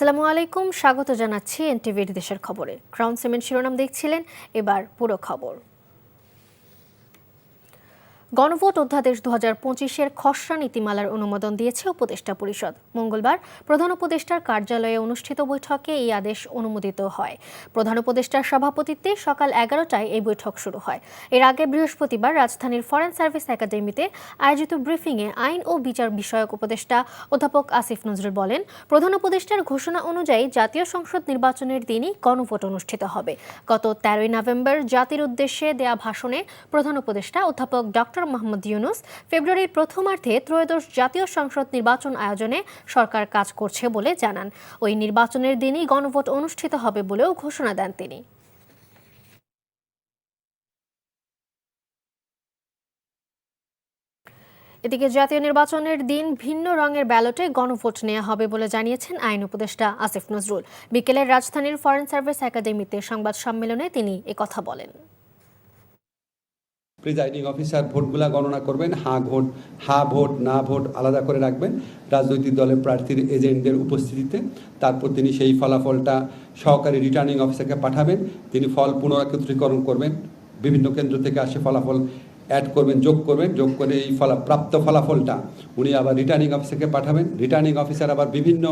আসসালামু আলাইকুম। স্বাগত জানাচ্ছি এনটিভির দেশের খবরে। ক্রাউন সিমেন্ট শিরোনাম দেখছিলেন। এবার পুরো খবর। গণভোট অধ্যাদেশ দু হাজার পঁচিশের খসড়া নীতিমালার অনুমোদন দিয়েছে উপদেষ্টা পরিষদ। মঙ্গলবার প্রধান উপদেষ্টার কার্যালয়ে অনুষ্ঠিত বৈঠকে এই আদেশ অনুমোদিত হয়। প্রধান উপদেষ্টার সভাপতিত্বে সকাল এগারোটায় এই বৈঠক শুরু হয়। এর আগে বৃহস্পতিবার রাজধানীর ফরেন সার্ভিস একাডেমিতে আয়োজিত ব্রিফিংয়ে আইন ও বিচার বিষয়ক উপদেষ্টা অধ্যাপক আসিফ নজরুল বলেন, প্রধান উপদেষ্টার ঘোষণা অনুযায়ী জাতীয় সংসদ নির্বাচনের দিনই গণভোট অনুষ্ঠিত হবে। গত তেরোই নভেম্বর জাতির উদ্দেশ্যে দেয়া ভাষণে প্রধান উপদেষ্টা অধ্যাপক ডক্টর মোহাম্মদ ইউনুস ফেব্রুয়ারির প্রথমার্ধে ত্রয়োদশ জাতীয় সংসদ নির্বাচন আয়োজনে সরকার কাজ করছে বলে জানান। ওই নির্বাচনের দিনই গণভোট অনুষ্ঠিত হবে বলেও ঘোষণা দেন তিনি। এদিকে জাতীয় নির্বাচনের দিন ভিন্ন রঙের ব্যালটে গণভোট নেওয়া হবে বলে জানিয়েছেন আইন উপদেষ্টা আসিফ নজরুল। বিকেলে রাজধানীর ফরেন সার্ভিস একাডেমিতে সংবাদ সম্মেলনে তিনি একথা বলেন। প্রিজাইডিং অফিসার ভোটগুলা গণনা করবেন। হা ভোট হা ভোট, না ভোট আলাদা করে রাখবেন। রাজনৈতিক দলের প্রার্থীর এজেন্টদের উপস্থিতিতে। তারপর তিনি সেই ফলাফলটা সহকারী রিটার্নিং অফিসারকে পাঠাবেন। তিনি ফল পুনরাকত্রীকরণ করবেন। বিভিন্ন কেন্দ্র থেকে আসে ফলাফল অ্যাড করবেন, যোগ করবেন, যোগ করে এই ফলা, প্রাপ্ত ফলাফলটা উনি আবার রিটার্নিং অফিসারকে পাঠাবেন। রিটার্নিং অফিসার আবার বিভিন্ন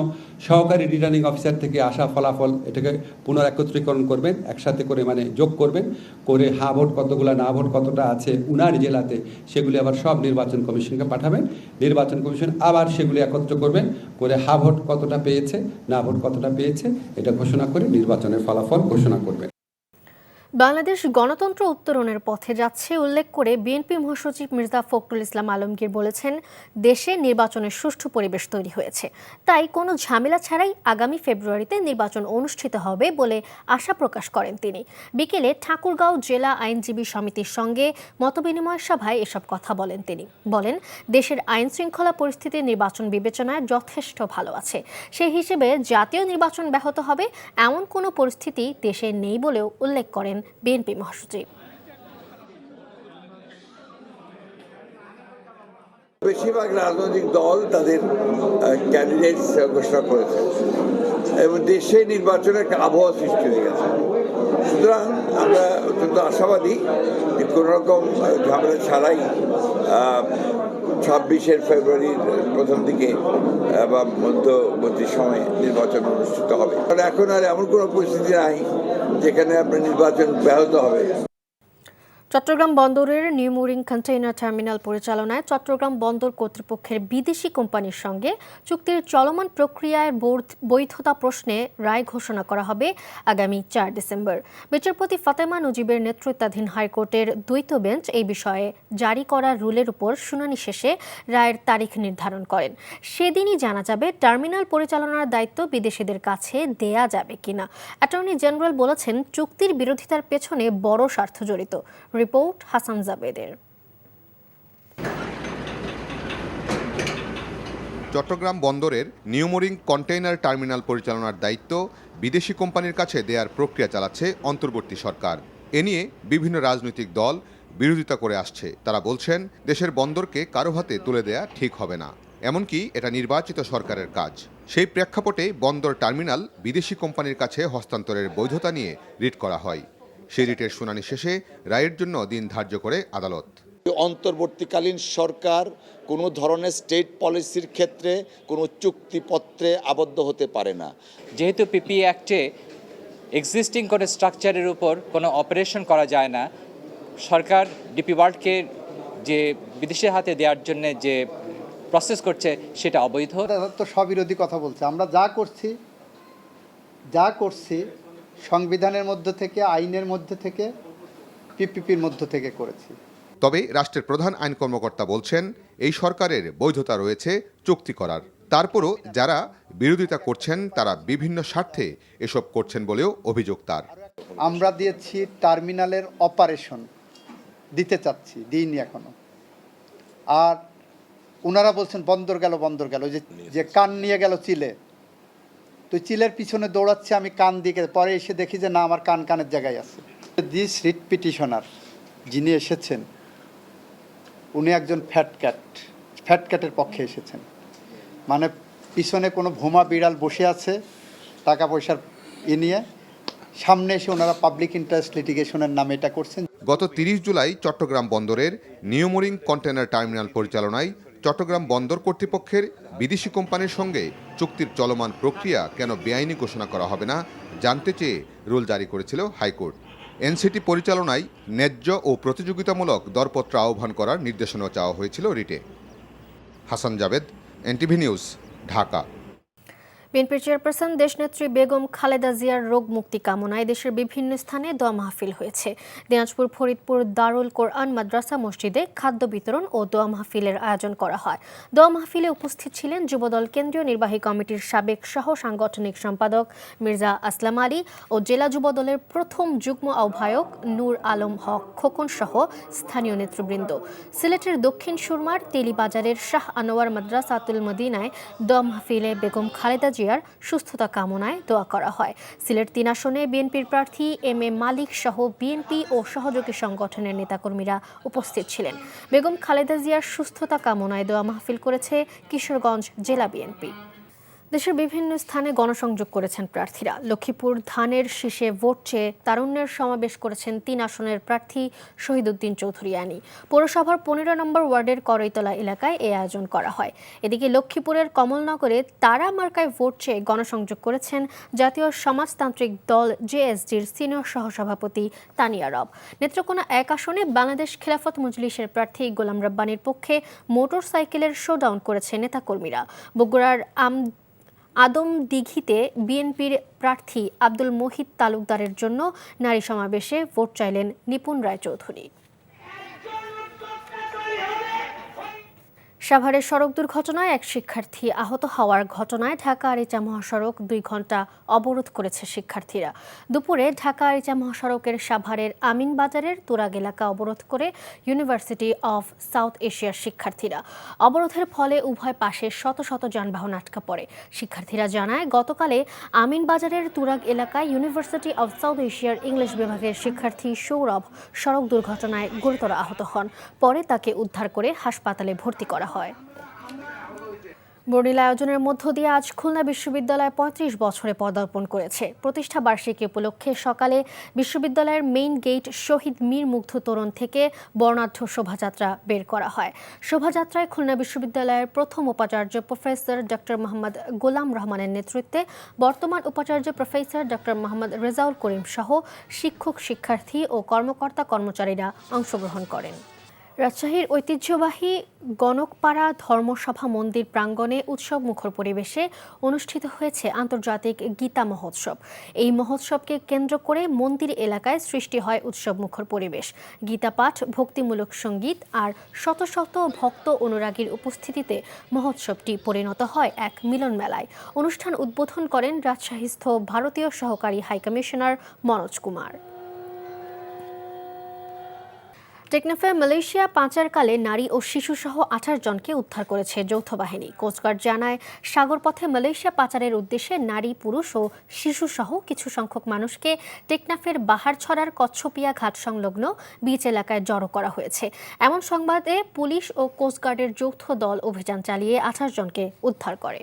সহকারী রিটার্নিং অফিসার থেকে আসা ফলাফল এটাকে পুনরাকত্রীকরণ করবেন, একসাথে করে মানে যোগ করবেন, করে হা ভোট কতগুলো, না ভোট কতটা আছে উনার জেলাতে সেগুলি আবার সব নির্বাচন কমিশনকে পাঠাবেন। নির্বাচন কমিশন আবার সেগুলি একত্র করবেন, করে হা ভোট কতটা পেয়েছে, না ভোট কতটা পেয়েছে, এটা ঘোষণা করে নির্বাচনের ফলাফল ঘোষণা করবেন। বাংলাদেশ গণতন্ত্র উত্তরণের পথে যাচ্ছে উল্লেখ করে বিএনপি মহাসচিব মির্জা ফখরুল ইসলাম আলমগীর বলেছেন, দেশে নির্বাচনের সুষ্ঠু পরিবেশ তৈরি হয়েছে। তাই কোনো ঝামেলা ছাড়াই আগামী ফেব্রুয়ারিতে নির্বাচন অনুষ্ঠিত হবে বলে আশা প্রকাশ করেন তিনি। বিকেলে ঠাকুরগাঁও জেলা আইনজীবী সমিতির সঙ্গে মতবিনিময় সভায় এসব কথা বলেন তিনি। বলেন, দেশের আইন শৃঙ্খলা পরিস্থিতি নির্বাচন বিবেচনায় যথেষ্ট ভালো আছে। সেই হিসেবে জাতীয় নির্বাচন ব্যাহত হবে এমন কোনো পরিস্থিতি দেশে নেই বলেও উল্লেখ করেন বিএনপি মহাসচিব। বেশিরভাগ রাজনৈতিক দল তাদের ক্যান্ডিডেট ঘোষণা করেছে। এবং দেশে নির্বাচনের একটা আবহাওয়া সৃষ্টি হয়ে গেছে। সুতরাং আমরা অত্যন্ত আশাবাদী যে কোনো রকম ঝামেলা ছাড়াই ছাব্বিশের ফেব্রুয়ারির প্রথম দিকে বা মধ্যবর্তী সময়ে নির্বাচন অনুষ্ঠিত হবে। কারণ এখন আর এমন কোনো পরিস্থিতি নাই যেখানে আপনার নির্বাচন ব্যাহত হবে। চট্টগ্রাম বন্দরের নিউমুরিং কন্টেইনার টার্মিনাল পরিচালনায় চট্টগ্রাম বন্দর কর্তৃপক্ষের বিদেশি কোম্পানির সঙ্গে চুক্তির চলমান প্রক্রিয়ায় বৈধ- বৈধতা প্রশ্নে রায় ঘোষণা করা হবে আগামী চার ডিসেম্বর। বিচারপতি ফাতেমা নজিবের নেতৃত্বাধীন হাইকোর্টের দ্বৈত বেঞ্চ এই বিষয়ে জারি করা রুলের উপর শুনানি শেষে রায়ের তারিখ নির্ধারণ করেন। সেদিনই জানা যাবে টার্মিনাল পরিচালনার দায়িত্ব বিদেশিদের কাছে দেয়া যাবে কিনা। অ্যাটর্নি জেনারেল বলেছেন, চুক্তির বিরোধিতার পেছনে বড় স্বার্থ জড়িত। রিপোর্ট হাসান জাবেদের। চট্টগ্রাম বন্দরের নিউমোরিং কন্টেইনার টার্মিনাল পরিচালনার দায়িত্ব বিদেশি কোম্পানির কাছে দেওয়ার প্রক্রিয়া চালাচ্ছে অন্তর্বর্তী সরকার। এ নিয়ে বিভিন্ন রাজনৈতিক দল বিরোধিতা করে আসছে। তারা বলছেন, দেশের বন্দরকে কারও হাতে তুলে দেয়া ঠিক হবে না। এমনকি এটা নির্বাচিত সরকারের কাজ। সেই প্রেক্ষাপটে বন্দর টার্মিনাল বিদেশি কোম্পানির কাছে হস্তান্তরের বৈধতা নিয়ে রিট করা হয়। সেই রিটের শুনানি শেষে রায়ের জন্য দিন ধার্য করে আদালত। অন্তর্বর্তীকালীন সরকার কোনো ধরনের স্টেট পলিসির ক্ষেত্রে কোনো চুক্তিপত্রে আবদ্ধ হতে পারে না। যেহেতু পিপি অ্যাক্টে এক্সিস্টিং কোনো স্ট্রাকচারের উপর কোনো অপারেশন করা যায় না সরকার ডিপি ওয়ার্ল্ডকে যে বিদেশের হাতে দেওয়ার জন্য যে প্রসেস করছে সেটা অবৈধ। তো স্ববিরোধী কথা বলছে। আমরা যা করছি যা করছি সংবিধানের মধ্য থেকে আইনের মধ্যে থেকে পিপিপির মধ্য থেকে করেছি। তবে রাষ্ট্রের প্রধান আইন কর্মকর্তা বলছেন এই সরকারের বৈধতা রয়েছে চুক্তি করার। তারপরও যারা বিরোধিতা করছেন তারা বিভিন্ন স্বার্থে এসব করছেন বলেও অভিযোগ তার। আমরা দিয়েছি টার্মিনালের অপারেশন দিতে চাচ্ছি দিইনি এখনও। আর ওনারা বলছেন বন্দর গেল বন্দর গেল যে যে কান নিয়ে গেল চিলে। তো চিলের পিছনে দৌড়াচ্ছে, আমি কান দিকে, পরে এসে দেখি যে না, আমার কান কানের জায়গায় আছে। দিস রিট পিটিশনার যিনি এসেছেন, উনি একজন ফ্যাট ক্যাট ফ্যাট ক্যাটের পক্ষে এসেছেন। মানে পিছনে কোনো ভোমা বিড়াল বসে আছে, টাকা পয়সার ই নিয়ে। সামনে এসে ওনারা পাবলিক ইন্টারেস্ট লিটিগেশনের নামে এটা করছেন। গত তিরিশ জুলাই চট্টগ্রাম বন্দরের নিউমোরিং কন্টেনার টার্মিনাল পরিচালনায় চট্টগ্রাম বন্দর কর্তৃপক্ষের বিদেশি কোম্পানির সঙ্গে চুক্তির চলমান প্রক্রিয়া কেন বেআইনি ঘোষণা করা হবে না, জানতে চেয়ে রুল জারি করেছিল হাইকোর্ট। এনসিটি পরিচালনায় ন্যায্য ও প্রতিযোগিতামূলক দরপত্র আহ্বান করার নির্দেশনা চাওয়া হয়েছিল রিটে। Hasan Jabed NTV news, Dhaka. বিএনপির চেয়ারপারসন দেশনেত্রী বেগম খালেদা জিয়ার রোগ মুক্তি কামনায় দেশের বিভিন্ন স্থানে দোয়া মাহফিল হয়েছে। দিনাজপুর, ফরিদপুর, দারুল কোরআন, মাদ্রাসা মসজিদে খাদ্য বিতরণ ও দোয়া মাহফিলের আয়োজন করা হয়। দোয়া মাহফিলে উপস্থিত ছিলেন যুবদল কেন্দ্রীয় নির্বাহী কমিটির সাবেক সহ সাংগঠনিক সম্পাদক মির্জা আসলাম আলী ও জেলা যুবদলের প্রথম যুগ্ম আহ্বায়ক নূর আলম হক খোকন সহ স্থানীয় নেতৃবৃন্দ। সিলেটের দক্ষিণ সুরমার তেলিবাজারের শাহ আনোয়ার মাদ্রাসাতুল মদিনায় দোয়া মাহফিলে বেগম খালেদা জিয়ার সুস্থতা কামনায় দোয়া করা হয়। সিলেট তিন আসনে বিএনপির প্রার্থী এম এ মালিক সহ বিএনপি ও সহযোগী সংগঠনের নেতাকর্মীরা উপস্থিত ছিলেন। বেগম খালেদা জিয়ার সুস্থতা কামনায় দোয়া মাহফিল করেছে কিশোরগঞ্জ জেলা বিএনপি। দেশের বিভিন্ন স্থানে গণসংযোগ করেছেন প্রার্থীরা। লক্ষ্মীপুর ধানের শীষে ভোট চেয়ে তারুণ্যের সমাবেশ করেছেন তিন আসনের প্রার্থী শহীদুদ্দিন চৌধুরী আনি। পৌরসভার পনেরো নম্বর ওয়ার্ডের করইতলা এলাকায় এই আয়োজন করা হয়। এদিকে লক্ষ্মীপুরের কমলনগরে তারা মার্কায় ভোট চেয়ে গণসংযোগ করেছেন জাতীয় সমাজতান্ত্রিক দল জেএসডির সিনিয়র সহসভাপতি তানিয়া রব। নেত্রকোনা এক আসনে বাংলাদেশ খেলাফত মজলিসের প্রার্থী গোলাম রব্বানির পক্ষে মোটর সাইকেলের শোডাউন করেছে নেতাকর্মীরা। বগুড়ার আম আদম দিঘিতে বিএনপির প্রার্থী আব্দুল মোহিত তালুকদারের জন্য নারী সমাবেশে ভোট চাইলেন নিপুণ রায়চৌধুরী। সাভারের সড়ক দুর্ঘটনায় এক শিক্ষার্থী আহত হওয়ার ঘটনায় ঢাকা আরিচা মহাসড়ক দুই ঘণ্টা অবরোধ করেছে শিক্ষার্থীরা। দুপুরে ঢাকা আরিচা মহাসড়কের সাভারের আমিন বাজারের তুরাগ এলাকা অবরোধ করে ইউনিভার্সিটি অফ সাউথ এশিয়ার শিক্ষার্থীরা। অবরোধের ফলে উভয় পাশে শত শত যানবাহন আটকা পড়ে। শিক্ষার্থীরা জানায়, গতকালে আমিন বাজারের তুরাগ এলাকায় ইউনিভার্সিটি অফ সাউথ এশিয়ার ইংলিশ বিভাগের শিক্ষার্থী সৌরভ সড়ক দুর্ঘটনায় গুরুতর আহত হন। পরে তাকে উদ্ধার করে হাসপাতালে ভর্তি করা হয়। বর্ণিল আয়োজনের মধ্য দিয়ে আজ খুলনা বিশ্ববিদ্যালয় পঁয়ত্রিশ বছরে পদার্পণ করেছে। প্রতিষ্ঠা বার্ষিকী উপলক্ষে সকালে বিশ্ববিদ্যালয়ের মেইন গেট শহীদ মীর মুগ্ধ তোরণ থেকে বর্ণাঢ্য শোভাযাত্রা বের করা হয়। শোভাযাত্রায় খুলনা বিশ্ববিদ্যালয়ের প্রথম উপাচার্য প্রফেসর ডক্টর মোহাম্মদ গোলাম রহমানের নেতৃত্বে বর্তমান উপাচার্য প্রফেসর ডক্টর মোহাম্মদ রেজাউল করিম সহ শিক্ষক, শিক্ষার্থী ও কর্মকর্তা কর্মচারীরা অংশগ্রহণ করেন। রাজশাহীর ঐতিহ্যবাহী গণকপাড়া ধর্মসভা মন্দির প্রাঙ্গণে উৎসব মুখর পরিবেশে অনুষ্ঠিত হয়েছে আন্তর্জাতিক গীতা মহোৎসব। এই মহোৎসবকে কেন্দ্র করে মন্দির এলাকায় সৃষ্টি হয় উৎসব মুখর পরিবেশ। গীতা পাঠ ভক্তিমূলক সংগীত আর শত শত ভক্ত অনুরাগীর উপস্থিতিতে মহোৎসবটি পরিণত হয় এক মিলন মেলায় অনুষ্ঠান উদ্বোধন করেন রাজশাহীস্থ ভারতীয় সহকারী হাইকমিশনার মনোজ কুমার। টেকনাফে মালয়েশিয়া পাচারকালে নারী ও শিশুসহ আঠাশ জনকে উদ্ধার করেছে যৌথ বাহিনী। কোস্টগার্ড জানায়, সাগরপথে মালয়েশিয়া পাচারের উদ্দেশ্যে নারী, পুরুষ ও শিশুসহ কিছু সংখ্যক মানুষকে টেকনাফের বাহারছড়ার কচ্ছপিয়া ঘাট সংলগ্ন বিচ এলাকায় জড়ো করা হয়েছে। এমন সংবাদে পুলিশ ও কোস্টগার্ডের যৌথ দল অভিযান চালিয়ে আঠাশ জনকে উদ্ধার করে।